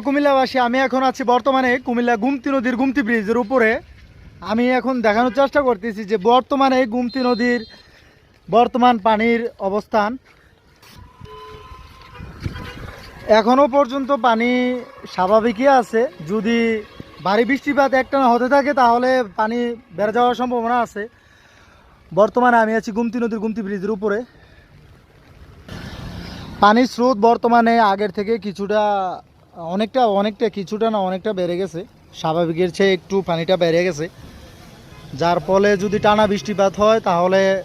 কুমিল্লাবাসী, আমি এখন আছি বর্তমানে কুমিল্লা গুমতি নদীর গুমতি ব্রিজের উপরে। আমি এখন দেখানোর চেষ্টা করতেছি যে বর্তমানে গুমতি নদীর বর্তমান পানির অবস্থান। এখনও পর্যন্ত পানি স্বাভাবিকই আছে। যদি ভারী বৃষ্টিপাত একটানা হতে থাকে, তাহলে পানি বেড়ে যাওয়ার সম্ভাবনা আছে। বর্তমানে আমি আছি গুমতি নদীর গুমতি ব্রিজের উপরে। পানির স্রোত বর্তমানে আগের থেকে কিছুটা অনেকটা অনেকটা, কিছুটা না অনেকটা বেড়ে গেছে। স্বাভাবিকের চেয়ে একটু পানিটা বেড়ে গেছে। যার ফলে যদি টানা বৃষ্টিপাত হয়, তাহলে